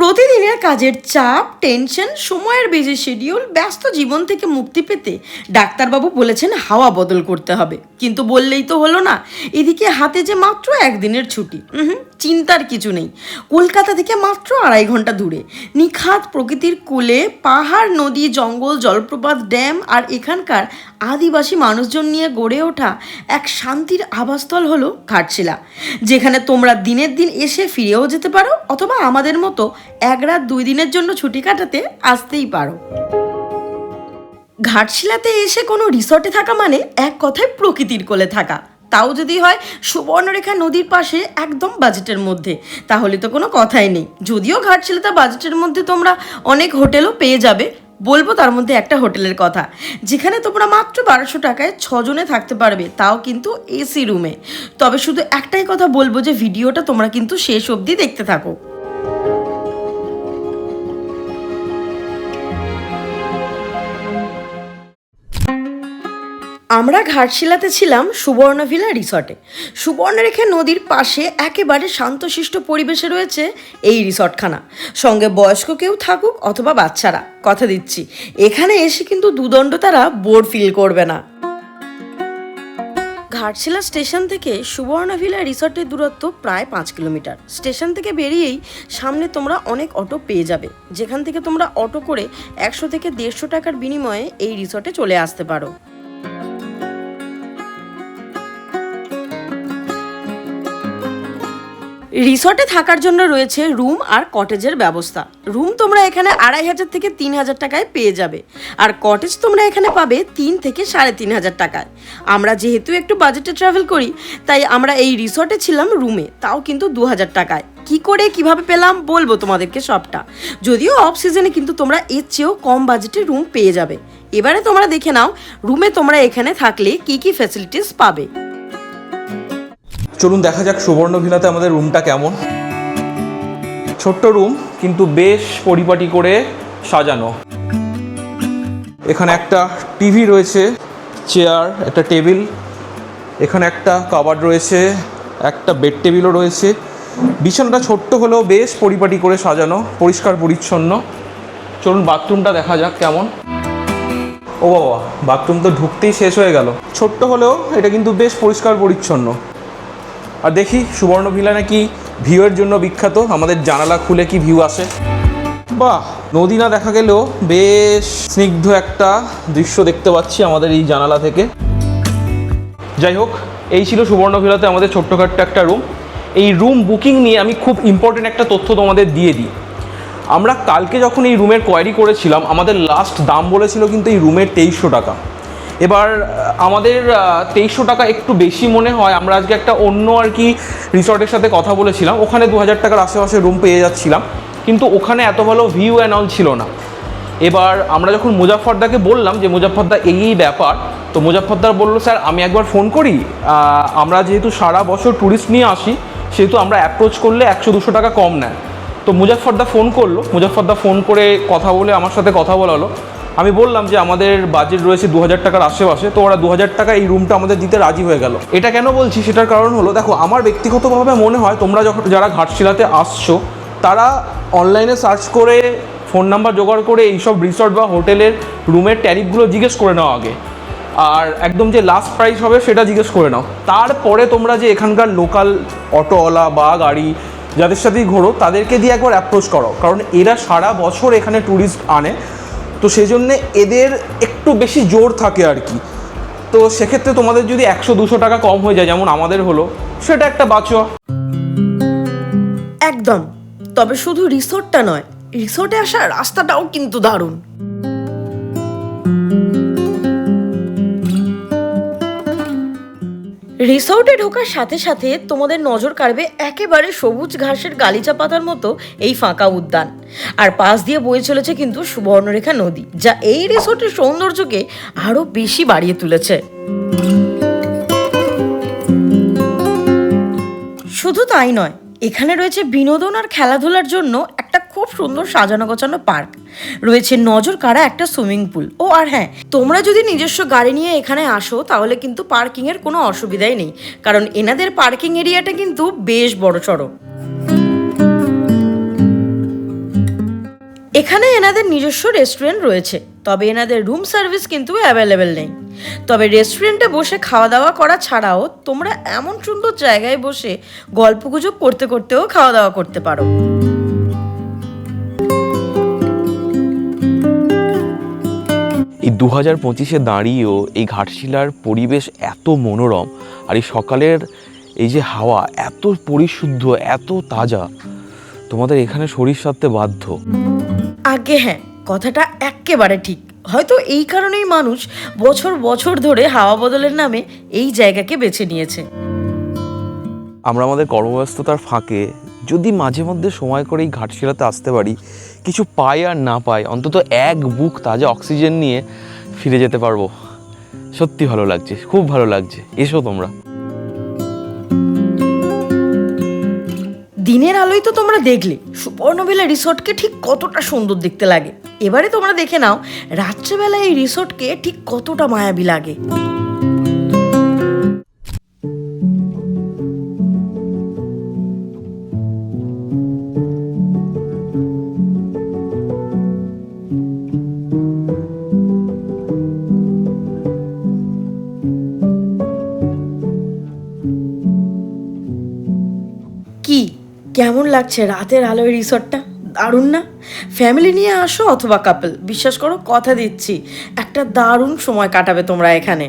প্রতিদিনের কাজের চাপ টেনশন সময়ের বেজে শিডিউল ব্যস্ত জীবন থেকে মুক্তি পেতে ডাক্তারবাবু বলেছেন হাওয়া বদল করতে হবে। কিন্তু বললেই তো হলো না, এদিকে হাতে যে মাত্র একদিনের ছুটি চিন্তার কিছু নেই। কলকাতা থেকে মাত্র আড়াই ঘণ্টা দূরে। নিখাত প্রকৃতির কোলে, পাহাড়, নদী, জঙ্গল, জলপ্রপাত, ড্যাম আর এখানকার আদিবাসী মানুষজন নিয়ে গড়ে ওঠা এক শান্তির আবাসস্থল হলো ঘাটশিলা। যেখানে তোমরা দিনের দিন এসে ফিরেও যেতে পারো, অথবা আমাদের মতো এক রাত দুই দিনের জন্য ছুটি কাটাতে আসতেই পারো। ঘাটশিলাতে এসে কোনো রিসর্টে থাকা মানে এক কথায় প্রকৃতির কোলে থাকা। তাও যদি হয় সুবর্ণরেখা নদীর পাশে একদম বাজেটের মধ্যে। তাহলে তো কোনো কথাই নেই। যদিও ঘাটশিলাতে বাজেটের মধ্যে তোমরা অনেক হোটেলও পেয়ে যাবে। বলব তার মধ্যে একটা হোটেলের কথা। যেখানে তোমরা মাত্র বারোশো টাকায় ছজনে থাকতে পারবে, তাও কিন্তু এসি রুমে। তবে শুধু একটাই কথা বলব যে, ভিডিওটা তোমরা কিন্তু শেষ অবধি দেখতে থাকো। আমরা ঘাটশিলাতে ছিলাম সুবর্ণভিলা রিসর্টে। সুবর্ণরেখা নদীর পাশে একেবারে শান্তশিষ্ট পরিবেশে রয়েছে এই রিসর্টখানা। সঙ্গে বয়স্ক কেউ থাকুক অথবা বাচ্চারা, কথা দিচ্ছি। এখানে এসে কিন্তু দুদণ্ড তারা বোর ফিল করবে না। ঘাটশিলা স্টেশন থেকে সুবর্ণভিলা রিসর্টের দূরত্ব প্রায় পাঁচ কিলোমিটার। স্টেশন থেকে বেরিয়েই সামনে তোমরা অনেক অটো পেয়ে যাবে। যেখান থেকে তোমরা অটো করে একশো থেকে দেড়শো টাকার বিনিময়ে এই রিসর্টে চলে আসতে পারো। রিসর্টে থাকার জন্য রয়েছে রুম আর কটেজের ব্যবস্থা। রুম তোমরা এখানে আড়াই হাজার থেকে তিন হাজার টাকায় পেয়ে যাবে। আর কটেজ তোমরা এখানে পাবে তিন থেকে সাড়ে তিন হাজার টাকায়। আমরা যেহেতু একটু বাজেটে ট্রাভেল করি, তাই আমরা এই রিসর্টে ছিলাম রুমে, তাও কিন্তু দু হাজার টাকায়। কি করে, কীভাবে পেলাম, বলব তোমাদেরকে সবটা। যদিও অফ সিজনে কিন্তু তোমরা এর চেয়েও কম বাজেটে রুম পেয়ে যাবে। এবারে তোমরা দেখে নাও, রুমে তোমরা এখানে থাকলে কি কি ফ্যাসিলিটিস পাবে। চলুন দেখা যাক সুবর্ণ ভিলাতে আমাদের রুমটা কেমন। ছোট্ট রুম কিন্তু বেশ পরিপাটি করে সাজানো। এখানে একটা টিভি রয়েছে চেয়ার একটা টেবিল এখানে একটা কাবার্ড রয়েছে, একটা বেড টেবিলও রয়েছে। বিছানাটা ছোট্ট হলেও বেশ পরিপাটি করে সাজানো, পরিষ্কার পরিচ্ছন্ন। চলুন বাথরুমটা দেখা যাক কেমন। ও বাবা, বাথরুম তো ঢুকতেই শেষ হয়ে গেল। ছোট্ট হলেও এটা কিন্তু বেশ পরিষ্কার পরিচ্ছন্ন। আর দেখি, সুবর্ণ ভিলা নাকি ভিউয়ের জন্য বিখ্যাত। আমাদের জানালা খুলে কি ভিউ আসে? বাহ, নদী না দেখা গেলেও বেশ স্নিগ্ধ একটা দৃশ্য দেখতে পাচ্ছি আমাদের এই জানালা থেকে। যাই হোক, এই ছিল সুবর্ণ ভিলাতে আমাদের ছোট্টখাট্ট একটা রুম এই রুম বুকিং নিয়ে আমি খুব ইম্পর্টেন্ট একটা তথ্য তোমাদের দিয়ে দিই। আমরা কালকে যখন এই রুমের কোয়ারি করেছিলাম, আমাদের লাস্ট দাম বলেছিল কিন্তু এই রুমের তেইশশো টাকা। এবার আমাদের তেইশশো টাকা একটু বেশি মনে হয়। আমরা আজকে একটা অন্য আর কি রিসর্টের সাথে কথা বলেছিলাম। ওখানে দু হাজার টাকার আশেপাশে রুম পেয়ে যাচ্ছিলাম। কিন্তু ওখানে এত ভালো ভিউ অ্যান্ড অল ছিল না। এবার আমরা যখন মুজাফরদাকে বললাম যে মুজাফরদা এই ব্যাপার। তো মুজাফরদার বলল, স্যার, আমি একবার ফোন করি। আমরা যেহেতু সারা বছর ট্যুরিস্ট নিয়ে আসি, সেহেতু আমরা অ্যাপ্রোচ করলে একশো দুশো টাকা কম নেয়। তো মুজাফরদা ফোন করল। মুজাফরদা ফোন করে কথা বলে আমার সাথে কথা বলালো। আমি বললাম যে আমাদের বাজেট রয়েছে দু হাজার টাকার আশেপাশে, তো ওরা দু হাজার টাকা এই রুমটা আমাদের দিতে রাজি হয়ে গেল। এটা কেন বলছি? সেটার কারণ হলো, দেখো, আমার ব্যক্তিগতভাবে মনে হয় তোমরা যখন, যারা ঘাটশিলাতে আসছো, তারা অনলাইনে সার্চ করে ফোন নাম্বার জোগাড় করে এইসব রিসর্ট বা হোটেলের রুমের ট্যারিফগুলো জিজ্ঞেস করে নাও আগে। আর একদম যে লাস্ট প্রাইস হবে সেটা জিজ্ঞেস করে নাও। তারপরে তোমরা যে এখানকার লোকাল অটোওয়ালা বা গাড়ি, যাদের সাথেই ঘোরো, তাদেরকে দিয়ে একবার অ্যাপ্রোচ করো। কারণ এরা সারা বছর এখানে ট্যুরিস্ট আনে। তো সেই জন্যে এদের একটু বেশি জোর থাকে আর কি। তো সেক্ষেত্রে তোমাদের যদি একশো দুশো টাকা কম হয়ে যায়, যেমন আমাদের হলো, সেটা একটা বাঁচোয়া একদম। তবে শুধু রিসোর্টটা নয়, রিসোর্টে আসার রাস্তাটাও কিন্তু দারুণ। রিসোর্টে ঢোকার সাথে সাথে তোমাদের নজর কাড়বে একেবারে সবুজ ঘাসের গালিচা পাতার মতো এই ফাঁকা উদ্যান। আর পাশ দিয়ে বয়ে চলেছে কিন্তু সুবর্ণরেখা নদী, যা এই রিসোর্টের সৌন্দর্যকে আরও বেশি বাড়িয়ে তুলেছে। শুধু তাই নয় এখানে রয়েছে বিনোদন আর খেলাধুলার জন্য একটা খুব সুন্দর সাজানো গোছানো পার্ক। রয়েছে নজর কাড়া একটা সুইমিং পুল। ও, আর হ্যাঁ তোমরা যদি নিজস্ব গাড়ি নিয়ে এখানে আসো, তাহলে কিন্তু পার্কিংয়ের কোনো অসুবিধাই নেই। কারণ এনাদের পার্কিং এরিয়াটা কিন্তু বেশ বড় সড়ো। এখানে এনাদের নিজস্ব রেস্টুরেন্ট রয়েছে। তবে এনাদের রুম সার্ভিস কিন্তু অ্যাভেলেবেল নেই। তবে রেস্টুরেন্টে বসে খাওয়া দাওয়া করা ছাড়াও তোমরা এমন সুন্দর জায়গায় বসে গল্পগুজব করতে করতেও খাওয়া দাওয়া করতে পারো। এই দু হাজার পঁচিশে দাঁড়িয়েও এই ঘাটশিলার পরিবেশ এত মনোরম আর এই সকালের এই যে হাওয়া এত পরিশুদ্ধ এত তাজা তোমাদের এখানে শরীর সারতে বাধ্য। আগে হ্যাঁ কথাটা এক্কেবারে ঠিক। হয়তো এই কারণেই মানুষ বছর বছর ধরে হাওয়া বদলের নামে এই জায়গাকে বেছে নিয়েছে। আমরা আমাদের কর্মব্যস্ততার ফাঁকে যদি মাঝে মধ্যে সময় করে এই ঘাটশিলাতে আসতে পারি কিছু পাই আর না পাই অন্তত এক বুক তাজা অক্সিজেন নিয়ে ফিরে যেতে পারব। সত্যি ভালো লাগছে খুব ভালো লাগছে। এসো তোমরা। দিনের আলোয় তো তোমরা দেখলে সুবর্ণবেলা রিসর্টকে ঠিক কতটা সুন্দর দেখতে লাগে। এবারে তোমরা দেখে নাও রাত্রেবেলা এই রিসোর্টকে ঠিক কতটা মায়াবী লাগে। কি? কেমন লাগছে রাতের আলোয় রিসর্টটা? দারুণ না ফ্যামিলি নিয়ে আসো অথবা কাপল বিশ্বাস করো কথা দিচ্ছি, একটা দারুণ সময় কাটাবে তোমরা এখানে।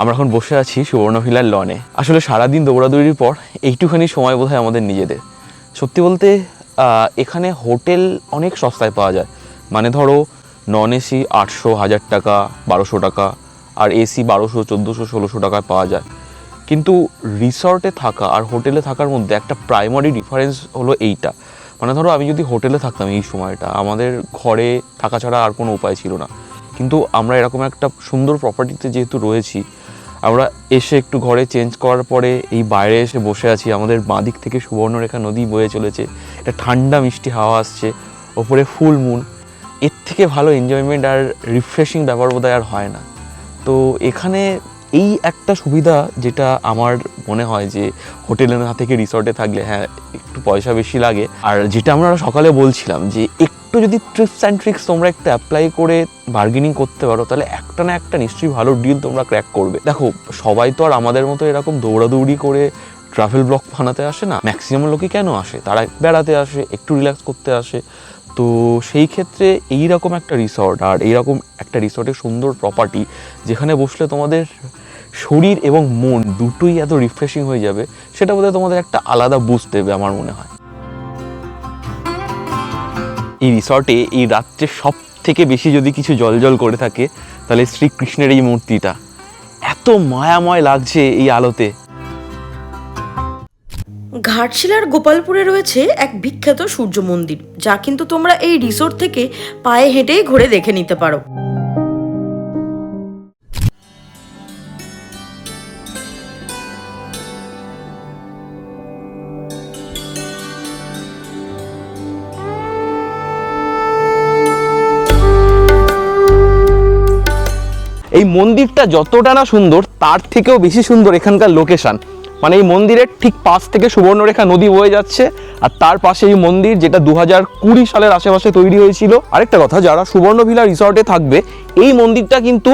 আমরা এখন বসে আছি সুবর্ণভিলার লনে আসলে সারাদিন দৌড়াদৌড়ির পর এইটুখানি সময় বোধহয় আমাদের নিজেদের। সত্যি বলতে এখানে হোটেল অনেক সস্তায় পাওয়া যায়। মানে ধরো নন এসি আটশো, হাজার টাকা, বারোশো টাকা আর এসি বারোশো, চোদ্দোশো, ষোলোশো টাকায় পাওয়া যায়। কিন্তু রিসর্টে থাকা আর হোটেলে থাকার মধ্যে একটা প্রাইমারি ডিফারেন্স হলো এইটা। মানে ধরো আমি যদি হোটেলে থাকতাম এই সময়টা, আমাদের ঘরে থাকা ছাড়া আর কোনো উপায় ছিল না। কিন্তু আমরা এরকম একটা সুন্দর প্রপার্টিতে যেহেতু রয়েছি, আমরা এসে একটু ঘরে চেঞ্জ করার পরে এই বাইরে এসে বসে আছি, আমাদের বাঁ দিক থেকে সুবর্ণরেখা নদী বয়ে চলেছে, একটা ঠান্ডা মিষ্টি হাওয়া আসছে, ওপরে ফুল মুন এর থেকে ভালো এনজয়মেন্ট আর রিফ্রেশিং ব্যাপার বোধহয় আর হয় না। তো এখানে এই একটা সুবিধা যেটা আমার মনে হয় যে হোটেলে না থেকে রিসর্টে থাকলে হ্যাঁ একটু পয়সা বেশি লাগে। আর যেটা আমরা সকালে বলছিলাম যে একটু যদি ট্রিপস অ্যান্ড ট্রিক্স তোমরা একটু অ্যাপ্লাই করে বার্গেনিং করতে পারো, তাহলে একটা না একটা নিশ্চয়ই ভালো ডিল তোমরা ক্র্যাক করবে। দেখো, সবাই তো আর আমাদের মতো এরকম দৌড়াদৌড়ি করে ট্রাভেল ব্লগ বানাতে আসে না। ম্যাক্সিমাম লোকই কেন আসে? তারা বেড়াতে আসে, একটু রিল্যাক্স করতে আসে। তো সেই ক্ষেত্রে এই রকম একটা রিসর্ট আর এইরকম একটা রিসর্টের সুন্দর প্রপার্টি যেখানে বসলে তোমাদের শরীর এবং মন দুটোই এত রিফ্রেশিং হয়ে যাবে, সেটা বোধহয় তোমাদের একটা আলাদা বুস্ট দেবে আমার মনে হয়। এই রিসর্টে এই রাত্রে সব থেকে বেশি যদি কিছু জলজল করে থাকে, তাহলে শ্রীকৃষ্ণের এই মূর্তিটা, এত মায়াময় লাগছে এই আলোতে। ঘাটশিলার গোপালপুরে রয়েছে এক বিখ্যাত সূর্য মন্দির, যা কিন্তু তোমরা এই রিসোর্ট থেকে পায়ে হেঁটেই ঘুরে দেখে নিতে পারো। এই মন্দিরটা যতটা না সুন্দর, তার থেকেও বেশি সুন্দর এখানকার লোকেশন মানে এই মন্দিরের ঠিক পাশ থেকে সুবর্ণরেখা নদী বয়ে যাচ্ছে, আর তার পাশে এই মন্দির যেটা দু হাজার কুড়ি সালের আশেপাশে তৈরি হয়েছিল। আরেকটা কথা, যারা সুবর্ণভিলা রিসর্টে থাকবে, এই মন্দিরটা কিন্তু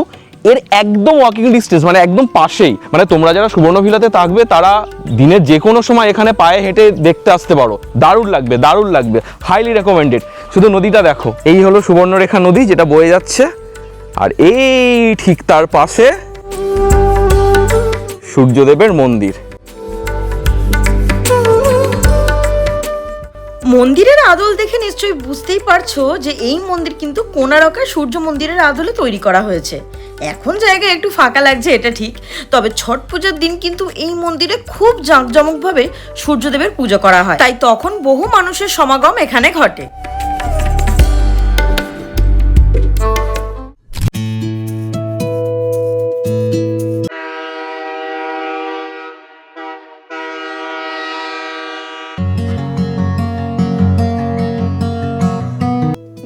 এর একদম ওয়াকিং ডিস্টেন্স মানে একদম পাশেই। মানে তোমরা যারা সুবর্ণভিলাতে থাকবে, তারা দিনের যে কোনো সময় এখানে পায়ে হেঁটে দেখতে আসতে পারো। দারুণ লাগবে দারুণ লাগবে হাইলি রেকমেন্ডেড শুধু নদীটা দেখো, এই হলো সুবর্ণরেখা নদী যেটা বয়ে যাচ্ছে, আর এই ঠিক তার পাশে সূর্যদেবের মন্দির। মন্দিরের আদল দেখে নিশ্চয়ই বুঝতেই পারছ যে এই মন্দির কিন্তু কোনারকা সূর্য মন্দিরের আদলে তৈরি করা হয়েছে। এখন জায়গা একটু ফাঁকা লাগছে, এটা ঠিক। তবে ছট পুজোর দিন কিন্তু এই মন্দিরে খুব জাঁকজমকভাবে সূর্যদেবের পুজো করা হয়। তাই তখন বহু মানুষের সমাগম এখানে ঘটে।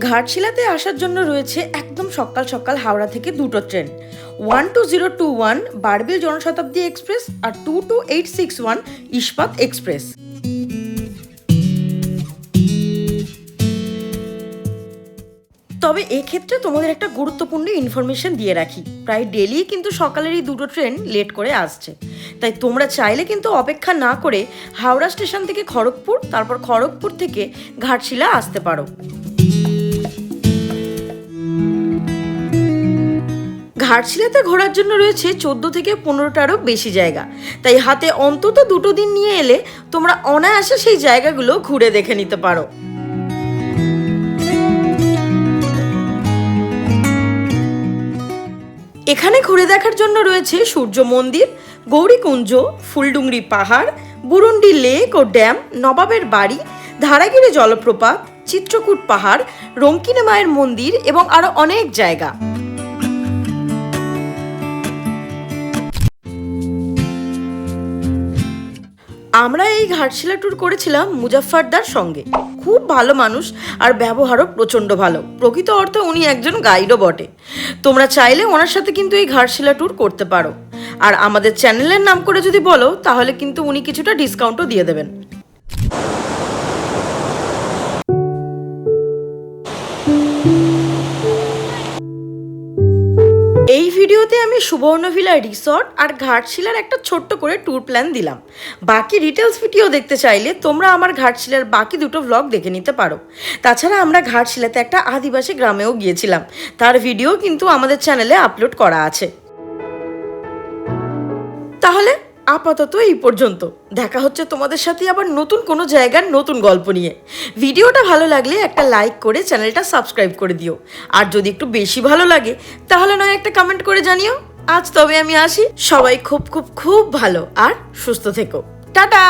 ঘাটশিলাতে আসার জন্য রয়েছে একদম সকাল সকাল হাওড়া থেকে দুটো train. One two zero two one Barbil Janshatabdi express আর two two eight six one Ispat express. তবে এক্ষেত্রে তোমাদের একটা গুরুত্বপূর্ণ ইনফরমেশন দিয়ে রাখি। প্রায় ডেলি কিন্তু সকালের এই দুটো ট্রেন লেট করে আসছে। তাই তোমরা চাইলে কিন্তু অপেক্ষা না করে হাওড়া স্টেশন থেকে খড়গপুর, তারপর খড়গপুর থেকে ঘাটশিলা আসতে পারো। ঘাটশিলাতে ঘোরার জন্য রয়েছে চোদ্দ থেকে পনেরোটারও বেশি জায়গা। তাই হাতে অন্তত দুটো দিন নিয়ে এলে তোমরা অনায়াসে সেই জায়গাগুলো ঘুরে দেখে নিতে পারো। এখানে ঘুরে দেখার জন্য রয়েছে সূর্য মন্দির, গৌরীকুঞ্জ, ফুলডুংরি পাহাড়, বুরুন্ডি লেক ও ড্যাম, নবাবের বাড়ি, ধারাগিরি জলপ্রপাত, চিত্রকূট পাহাড়, রঙ্কিনে মায়ের মন্দির এবং আরও অনেক জায়গা। আমরা এই ঘাটশিলা ট্যুর করেছিলাম মুজাফফরদার সঙ্গে। খুব ভালো মানুষ আর ব্যবহারও প্রচণ্ড ভালো। প্রকৃত অর্থে উনি একজন গাইডও বটে। তোমরা চাইলে ওনার সাথে কিন্তু এই ঘাটশিলা ট্যুর করতে পারো। আর আমাদের চ্যানেলের নাম করে যদি বলো, তাহলে কিন্তু উনি কিছুটা ডিসকাউন্টও দিয়ে দেবেন। ভিডিওতে আমি সুবর্ণভিলা রিসর্ট আর ঘাটশিলার একটা ছোট্ট করে ট্যুর প্ল্যান দিলাম। বাকি ডিটেলস ভিডিও দেখতে চাইলে তোমরা আমার ঘাটশিলার বাকি দুটো ব্লগ দেখে নিতে পারো। তাছাড়া আমরা ঘাটশিলাতে একটা আদিবাসী গ্রামেও গিয়েছিলাম। তার ভিডিও কিন্তু আমাদের চ্যানেলে আপলোড করা আছে। তাহলে আপাতত এই পর্যন্ত। দেখা হচ্ছে তোমাদের সাথে আবার নতুন কোনো জায়গার নতুন গল্প নিয়ে। ভিডিওটা ভালো লাগলে একটা লাইক করে চ্যানেলটা সাবস্ক্রাইব করে দিও। আর যদি একটু বেশি ভালো লাগে, তাহলে নয় একটা কমেন্ট করে জানিও। আজ তবে আমি আসি। সবাই খুব খুব খুব ভালো আর সুস্থ থেকো। টাটা!